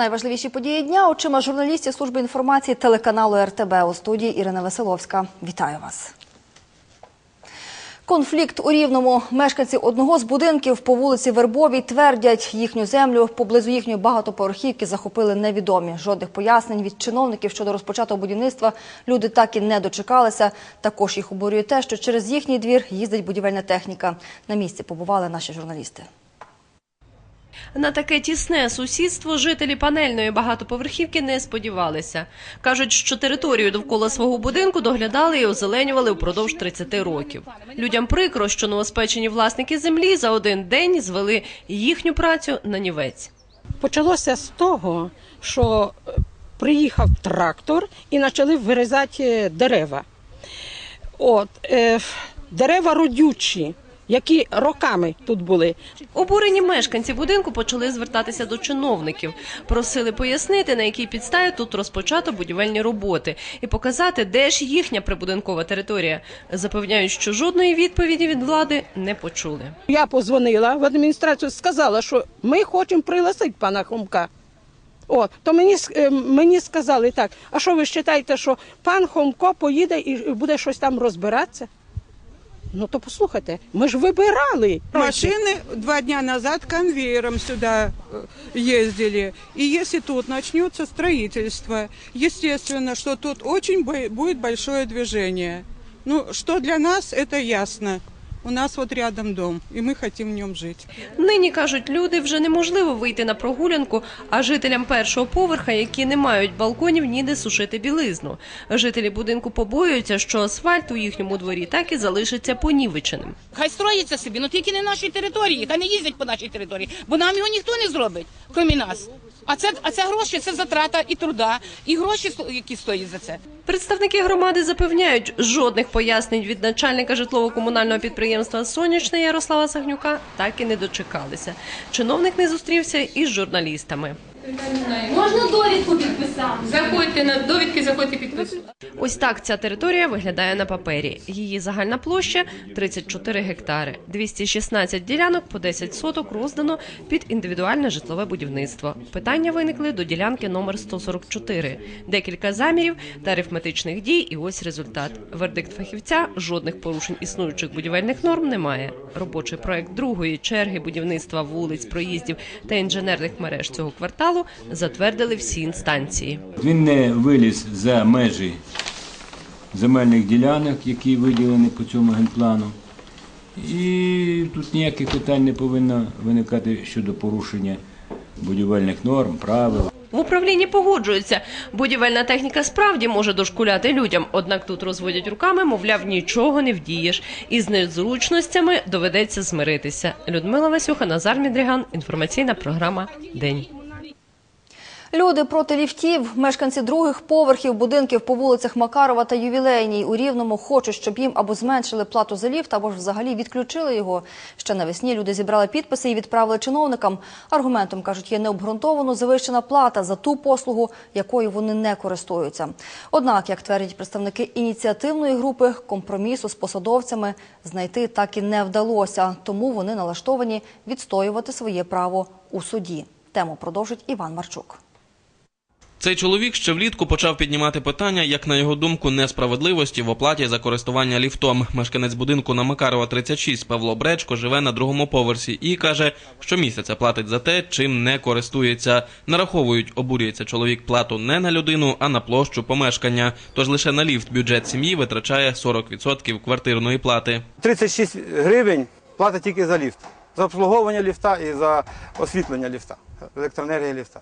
Найважливіші події дня очима журналістів служби інформації телеканалу РТБ у студії Ірина Веселовська. Вітаю вас. Конфлікт у Рівному. Мешканці одного з будинків по вулиці Вербовій твердять, їхню землю поблизу їхньої багатоповерхівки захопили невідомі. Жодних пояснень від чиновників щодо розпочатого будівництва люди так і не дочекалися. Також їх обурює те, що через їхній двір їздить будівельна техніка. На місці побували наші журналісти. На таке тісне сусідство жителі панельної багатоповерхівки не сподівалися. Кажуть, що територію довкола свого будинку доглядали і озеленювали впродовж 30 років. Людям прикро, що новоспечені власники землі за один день звели їхню працю на нівець. Почалося з того, що е, приїхав трактор і почали вирізати дерева. От, е, дерева родючі, які роками тут були. Обурені мешканці будинку почали звертатися до чиновників, просили пояснити, на якій підставі тут розпочато будівельні роботи, і показати, де ж їхня прибудинкова територія. Запевняють, що жодної відповіді від влади не почули. Я позвонила в адміністрацію, сказала, що ми хочемо пригласити пана Хомка. От, то мені, е, мені сказали так, а що ви вважаєте, що пан Хомко поїде і буде щось там розбиратися? Ну то послухайте, ми ж вибирали. Машины два дня назад конвейером сюда э, ездили. И если тут начнется строительство, естественно, что тут очень бо- будет большое движение. Ну, что для нас, это ясно. У нас вот рядом дом, и мы хотим в нем жить. Нині кажуть, люди вже неможливо вийти на прогулянку, а жителям першого поверха, які не мають балконів, ніде сушити білизну. Жителі будинку побоюються, що асфальт у їхньому дворі так і залишиться понівеченим. Хай строїться собі, але тільки не на нашій території, хай не їздять по нашій території, бо нам його ніхто не зробить, крім нас. А це, а це гроші, це затрата і труда, і гроші, які стоять за це. Представники громади запевняють, жодних пояснень від начальника житлово-комунального підприємства Сонячне Ярослава Сагнюка так і не дочекалися. Чиновник не зустрівся із журналістами. Можна довідку підписати? Заходьте на довідки, заходьте підписувати. Ось так ця територія виглядає на папері. Її загальна площа 34 гектари. 216 ділянок по 10 соток роздано під індивідуальне житлове будівництво. Питання виникли до ділянки номер 144. Декілька замірів та арифметичних дій, і ось результат. Вердикт фахівця жодних порушень існуючих будівельних норм немає. Робочий проект другої черги будівництва вулиць, проїздів та інженерних мереж цього кварталу затвердили всі інстанції. Він не виліз за межі земельних ділянок, які виділені по цьому генплану. І тут ніяких питань не повинно виникати щодо порушення будівельних норм, правил. В управлінні погоджуються. Будівельна техніка справді може дошкуляти людям, однак тут розводять руками, мовляв, нічого не вдієш. І з незручностями доведеться змиритися. Людмила Васюха, Назар Мідріган. Інформаційна програма День. Люди проти ліфтів, мешканці других поверхів будинків по вулицях Макарова та Ювілейній у Рівному хочуть, щоб їм або зменшили плату за ліфт, або ж взагалі відключили його. Ще навесні люди зібрали підписи і відправили чиновникам. Аргументом кажуть, є необґрунтовано завищена плата за ту послугу, якою вони не користуються. Однак, як твердять представники ініціативної групи, компромісу з посадовцями знайти так і не вдалося. Тому вони налаштовані відстоювати своє право у суді. Тему продовжить Іван Марчук. Цей чоловік ще влітку почав піднімати питання, як на його думку, несправедливості в оплаті за користування ліфтом. Мешканець будинку на Макарова 36 Павло Бречко живе на другому поверсі і каже, що місяця платить за те, чим не користується. Нараховують, обурюється чоловік плату не на людину, а на площу помешкання. Тож лише на ліфт бюджет сім'ї витрачає 40% квартирної плати. 36 гривень платить тільки за ліфт. За обслуговування ліфта і за освітлення ліфта, електроенергія ліфта.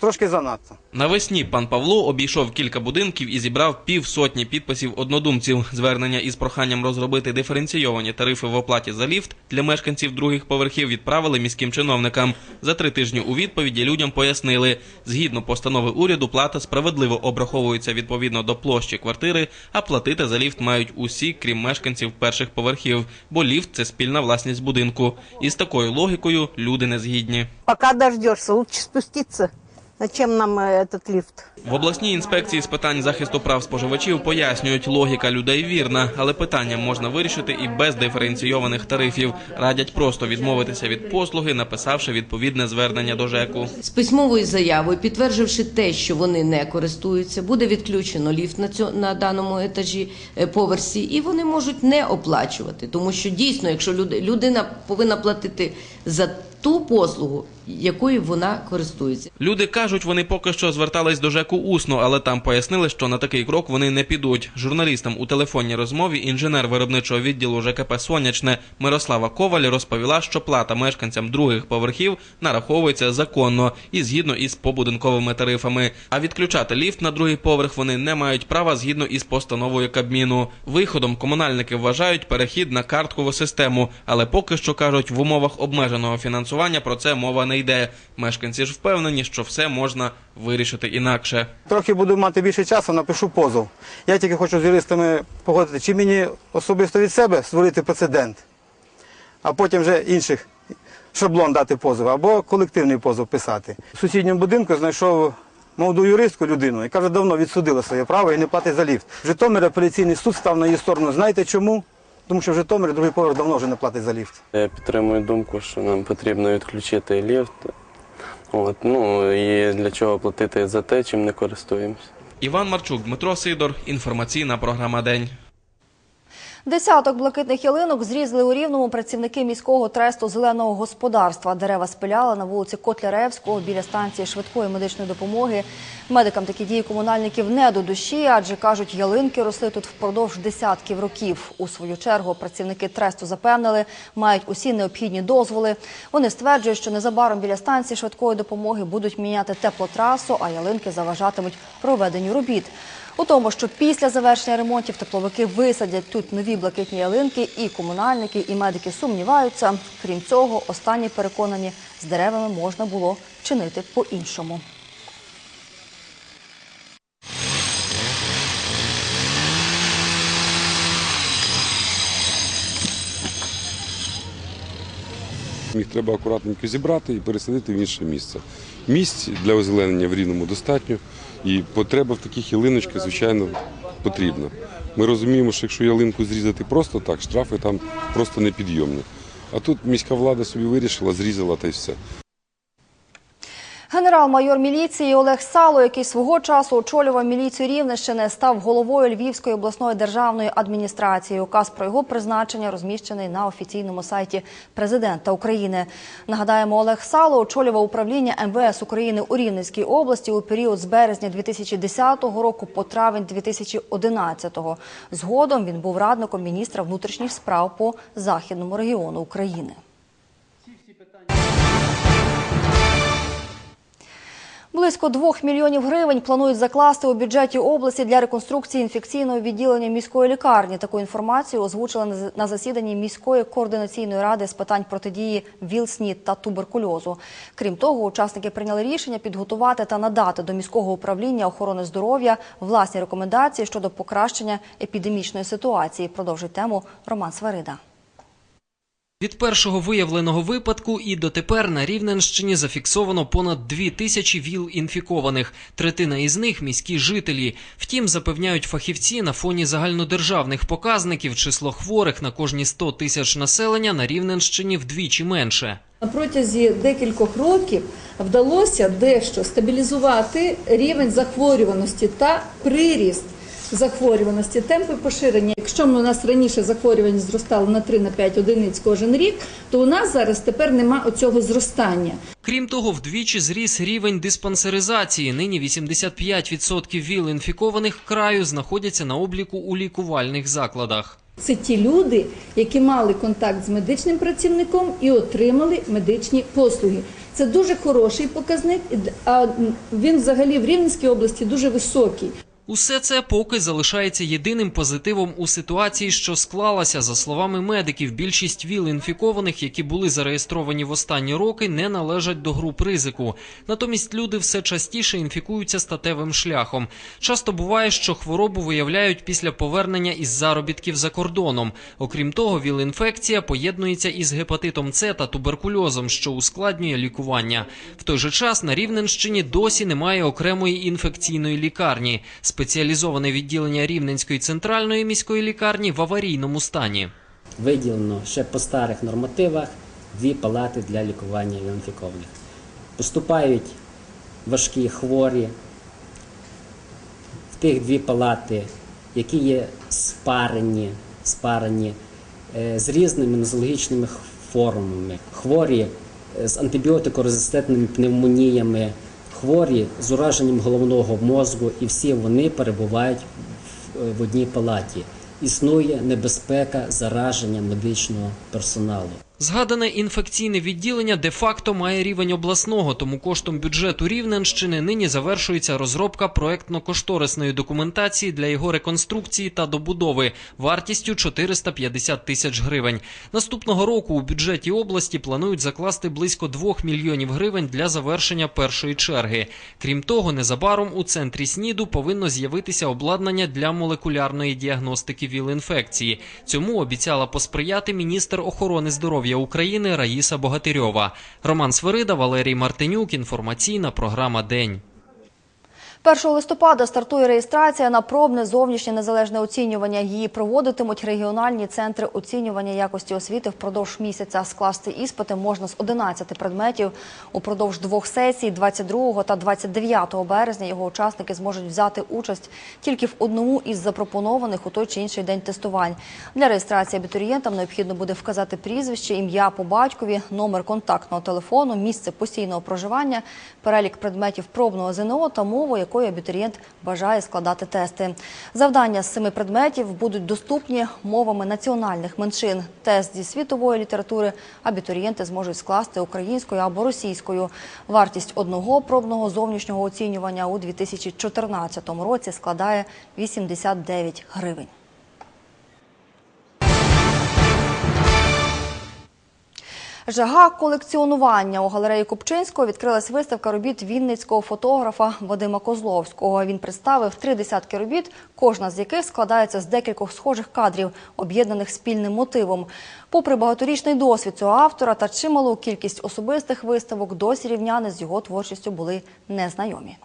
Трошки занадто. Навесні пан Павло обійшов кілька будинків і зібрав півсотні підписів однодумців. Звернення із проханням розробити диференційовані тарифи в оплаті за ліфт для мешканців других поверхів відправили міським чиновникам. За три тижні у відповіді людям пояснили, згідно постанови уряду, плата справедливо обраховується відповідно до площі квартири, а платити за ліфт мають усі, крім мешканців перших поверхів, бо ліфт це спільна власність будинку. І з такою логікою люди не згідні. Пока дождешься, лучше спуститься Зачем нам э, этот лифт? В обласній інспекції з питань захисту прав споживачів пояснюють, логіка людей вірна, але питання можна вирішити і без диференційованих тарифів. Радять просто відмовитися від послуги, написавши відповідне звернення до ЖЕКу. з письмовою заявою, підтвердивши те, що вони не користуються, буде відключено ліфт на цьому на даному етажі е, поверсі, і вони можуть не оплачувати, тому що дійсно, якщо люд- людина повинна платити за ту послугу, якою вона користується. Люди кажуть, вони поки що звертались до ЖЕКу усно, але там пояснили, що на такий крок вони не підуть. Журналістам у телефонній розмові інженер виробничого відділу ЖКП Сонячне Мирослава Коваль розповіла, що плата мешканцям других поверхів нараховується законно і згідно із побудинковими тарифами. А відключати ліфт на другий поверх вони не мають права згідно із постановою Кабміну. Виходом комунальники вважають перехід на карткову систему, але поки що кажуть, в умовах обмеженого фінансування про це мова не йде. Мешканці ж впевнені, що все можна вирішити інакше. Трохи буду мати більше часу, напишу позов. Я тільки хочу з юристами погодити, чи мені особисто від себе створити прецедент, а потім вже інших шаблон дати позов, або колективний позов писати. В сусідньому будинку знайшов молоду юристку людину, яка вже давно відсудила своє право і не платить за ліфт. В Житомирі апеляційний суд став на її сторону. Знаєте чому? Тому що в Житомирі другий поверх давно вже не платить за ліфт. Я підтримую думку, що нам потрібно відключити ліфт. От, ну і для чого платити за те, чим не користуємося. Іван Марчук, Дмитро Сидор, інформаційна програма День. Десяток блакитних ялинок зрізали у Рівному працівники міського тресту зеленого господарства. Дерева спиляли на вулиці Котляревського біля станції швидкої медичної допомоги. Медикам такі дії комунальників не до душі, адже кажуть, ялинки росли тут впродовж десятків років. У свою чергу працівники тресту запевнили, мають усі необхідні дозволи. Вони стверджують, що незабаром біля станції швидкої допомоги будуть міняти теплотрасу, а ялинки заважатимуть проведенню робіт. У тому, що після завершення ремонтів тепловики висадять тут нові блакитні ялинки, і комунальники, і медики сумніваються. Крім цього, останні переконані, з деревами можна було вчинити по-іншому. Їх треба акуратненько зібрати і пересадити в інше місце. Місць для озеленення в рівному достатньо, і потреба в таких ялиночках, звичайно, потрібна. Ми розуміємо, що якщо ялинку зрізати просто так, штрафи там просто непідйомні. А тут міська влада собі вирішила, зрізала та й все. Генерал-майор міліції Олег Сало, який свого часу очолював міліцію Рівненщини, став головою Львівської обласної державної адміністрації. Указ про його призначення розміщений на офіційному сайті президента України. Нагадаємо, Олег Сало очолював управління МВС України у Рівненській області у період з березня 2010 року по травень 2011. Згодом він був радником міністра внутрішніх справ по західному регіону України. Близько двох мільйонів гривень планують закласти у бюджеті області для реконструкції інфекційного відділення міської лікарні. Таку інформацію озвучили на засіданні міської координаційної ради з питань протидії ВІЛ-СНІД та туберкульозу. Крім того, учасники прийняли рішення підготувати та надати до міського управління охорони здоров'я власні рекомендації щодо покращення епідемічної ситуації. Продовжить тему Роман Сварида. Від першого виявленого випадку і дотепер на Рівненщині зафіксовано понад дві тисячі ВІЛ-інфікованих. Третина із них – міські жителі. Втім, запевняють фахівці, на фоні загальнодержавних показників число хворих на кожні 100 тисяч населення на Рівненщині вдвічі менше. На протязі декількох років вдалося дещо стабілізувати рівень захворюваності та приріст захворюваності, темпи поширення. Якщо у нас раніше захворювання зростало на 3-5 одиниць кожен рік, то у нас зараз тепер нема оцього зростання. Крім того, вдвічі зріс рівень диспансеризації. Нині 85% ВІЛ-інфікованих краю знаходяться на обліку у лікувальних закладах. Це ті люди, які мали контакт з медичним працівником і отримали медичні послуги. Це дуже хороший показник, а він взагалі в Рівненській області дуже високий. Усе це поки залишається єдиним позитивом у ситуації, що склалася. За словами медиків, більшість віл інфікованих, які були зареєстровані в останні роки, не належать до груп ризику. Натомість люди все частіше інфікуються статевим шляхом. Часто буває, що хворобу виявляють після повернення із заробітків за кордоном. Окрім того, віл-інфекція поєднується із гепатитом С та туберкульозом, що ускладнює лікування. В той же час на Рівненщині досі немає окремої інфекційної лікарні. Спеціалізоване відділення Рівненської центральної міської лікарні в аварійному стані. Виділено ще по старих нормативах дві палати для лікування інфікованих. Поступають важкі хворі в тих дві палати, які є спарені, спарені е, з різними нозологічними формами, хворі е, з антибіотикорезистентними пневмоніями, хворі з ураженням головного мозку, і всі вони перебувають в, в одній палаті. Існує небезпека зараження медичного персоналу. Згадане інфекційне відділення де-факто має рівень обласного, тому коштом бюджету Рівненщини нині завершується розробка проектно-кошторисної документації для його реконструкції та добудови вартістю 450 тисяч гривень. Наступного року у бюджеті області планують закласти близько 2 мільйонів гривень для завершення першої черги. Крім того, незабаром у центрі СНІДу повинно з'явитися обладнання для молекулярної діагностики ВІЛ-інфекції. Цьому обіцяла посприяти міністр охорони здоров'я України Раїса Богатирьова. Роман Свирида, Валерій Мартинюк. Інформаційна програма День. 1 листопада стартує реєстрація на пробне зовнішнє незалежне оцінювання. Її проводитимуть регіональні центри оцінювання якості освіти впродовж місяця. Скласти іспити можна з 11 предметів упродовж двох сесій 22 та 29 березня. Його учасники зможуть взяти участь тільки в одному із запропонованих у той чи інший день тестувань. Для реєстрації абітурієнтам необхідно буде вказати прізвище, ім'я по батькові, номер контактного телефону, місце постійного проживання, перелік предметів пробного ЗНО та мову, якою абітурієнт бажає складати тести. Завдання з семи предметів будуть доступні мовами національних меншин. Тест зі світової літератури абітурієнти зможуть скласти українською або російською. Вартість одного пробного зовнішнього оцінювання у 2014 році складає 89 гривень. Жага колекціонування у галереї Купчинського відкрилась виставка робіт вінницького фотографа Вадима Козловського. Він представив три десятки робіт, кожна з яких складається з декількох схожих кадрів, об'єднаних спільним мотивом. Попри багаторічний досвід цього автора та чималу кількість особистих виставок, досі рівняни з його творчістю були незнайомі.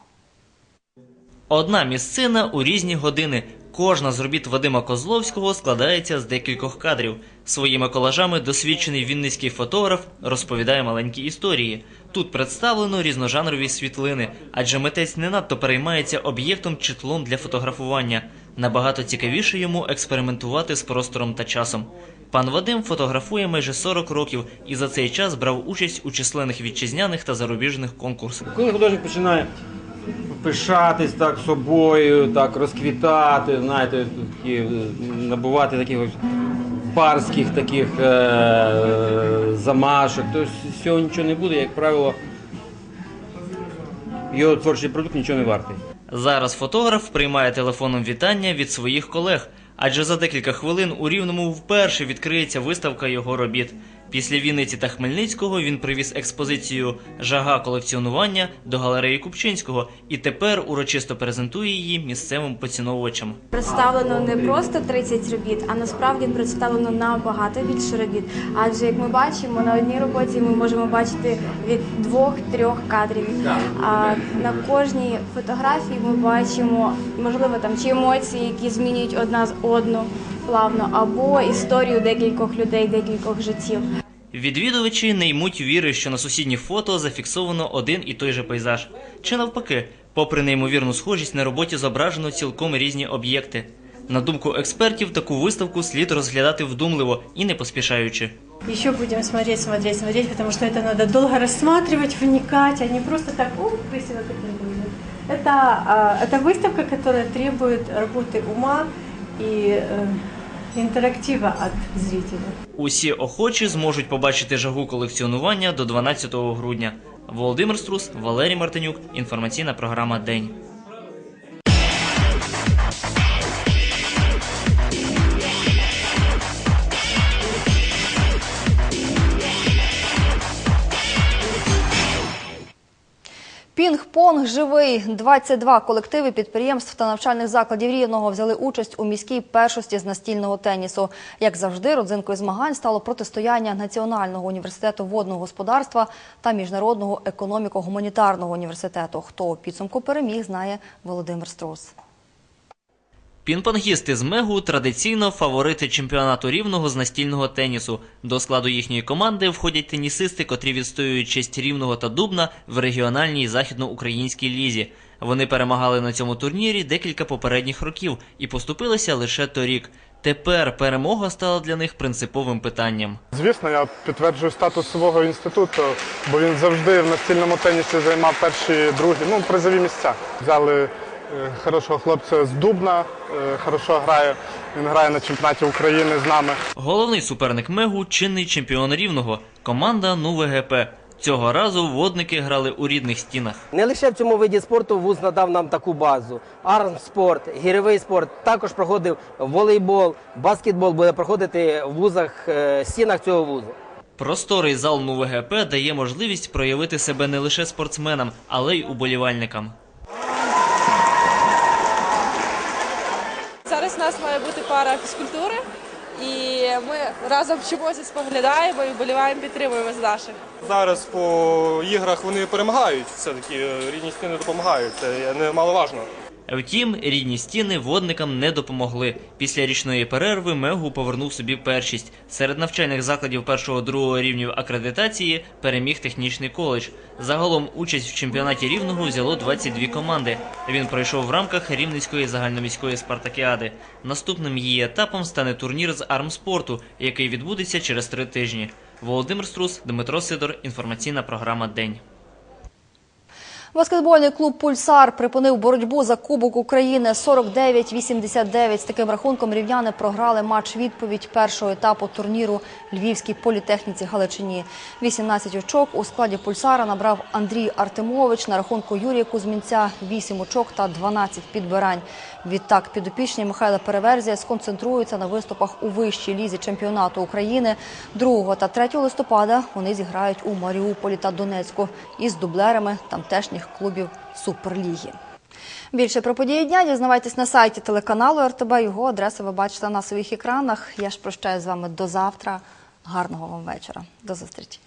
Одна місцина у різні години. Кожна з робіт Вадима Козловського складається з декількох кадрів. Своїми колажами досвідчений вінницький фотограф розповідає маленькі історії. Тут представлено різножанрові світлини, адже митець не надто переймається об'єктом чи тлом для фотографування. Набагато цікавіше йому експериментувати з простором та часом. Пан Вадим фотографує майже 40 років і за цей час брав участь у численних вітчизняних та зарубіжних конкурсах. Коли художник починає пишатись так собою, так розквітати, знаєте, такі, е, набувати таких ось барських таких е- замашок, то з цього нічого не буде, як правило, його творчий продукт нічого не вартий. Зараз фотограф приймає телефоном вітання від своїх колег, адже за декілька хвилин у Рівному вперше відкриється виставка його робіт. Після Вінниці та Хмельницького він привіз експозицію Жага колекціонування до галереї Купчинського і тепер урочисто презентує її місцевим поціновувачам. Представлено не просто 30 робіт, а насправді представлено набагато більше робіт. Адже як ми бачимо, на одній роботі ми можемо бачити від двох-трьох кадрів. А на кожній фотографії ми бачимо, можливо, там чи емоції, які змінюють одна з одну плавно, або історію декількох людей, декількох життів. Відвідувачі не ймуть віри, що на сусідніх фото зафіксовано один і той же пейзаж. Чи навпаки, попри неймовірну схожість, на роботі зображено цілком різні об'єкти. На думку експертів, таку виставку слід розглядати вдумливо і не поспішаючи. Еще будем смотреть, смотреть, смотреть, потому что это надо долго рассматривать, вникать, а не просто так, о, красиво так не будет. Это, а, это выставка, которая требует работы ума и э, від зрителя. Усі охочі зможуть побачити жагу колекціонування до 12 грудня. Володимир Струс, Валерій Мартинюк. Інформаційна програма День. Пінг-понг живий. 22 колективи підприємств та навчальних закладів Рівного взяли участь у міській першості з настільного тенісу. Як завжди, родзинкою змагань стало протистояння Національного університету водного господарства та Міжнародного економіко-гуманітарного університету. Хто у підсумку переміг, знає Володимир Струс. Пінпонгісти з Мегу традиційно фаворити чемпіонату рівного з настільного тенісу. До складу їхньої команди входять тенісисти, котрі відстоюють честь рівного та дубна в регіональній західноукраїнській лізі. Вони перемагали на цьому турнірі декілька попередніх років і поступилися лише торік. Тепер перемога стала для них принциповим питанням. Звісно, я підтверджую статус свого інституту, бо він завжди в настільному тенісі займав перші, другі, ну, призові місця. Взяли хорошого хлопця з Дубна, е, хорошо грає. Він грає на чемпіонаті України з нами. Головний суперник Мегу чинний чемпіон рівного команда НУВГП. Цього разу водники грали у рідних стінах. Не лише в цьому виді спорту вуз надав нам таку базу. Армспорт, гірьовий спорт, також проходив волейбол, баскетбол буде проходити в вузах, е, стінах цього вузу. Просторий зал НУВГП дає можливість проявити себе не лише спортсменам, але й уболівальникам. Зараз у нас має бути пара фізкультури, і ми разом вчимося, споглядаємо і вболіваємо, підтримуємо з наших. Зараз по іграх вони перемагають. Все-таки е, рідні стіни допомагають. Це немаловажно. Втім, рідні стіни водникам не допомогли. Після річної перерви Мегу повернув собі першість. Серед навчальних закладів першого-другого рівнів акредитації переміг технічний коледж. Загалом участь в чемпіонаті рівного взяло 22 команди. Він пройшов в рамках Рівненської загальноміської спартакіади. Наступним її етапом стане турнір з армспорту, який відбудеться через три тижні. Володимир Струс, Дмитро Сидор. Інформаційна програма День. Баскетбольний клуб Пульсар припинив боротьбу за Кубок України 49-89. З таким рахунком рівняни програли матч відповідь першого етапу турніру Львівській політехніці Галичині. 18 очок у складі Пульсара набрав Андрій Артемович на рахунку Юрія Кузьмінця 8 очок та 12 підбирань. Відтак підопічні Михайла Переверзія сконцентруються на виступах у вищій лізі чемпіонату України. 2 та 3 листопада вони зіграють у Маріуполі та Донецьку із дублерами тамтешніх клубів Суперліги. Більше про події дня дізнавайтесь на сайті телеканалу РТБ. Його адреси ви бачите на своїх екранах. Я ж прощаюсь з вами до завтра. Гарного вам вечора. До зустрічі.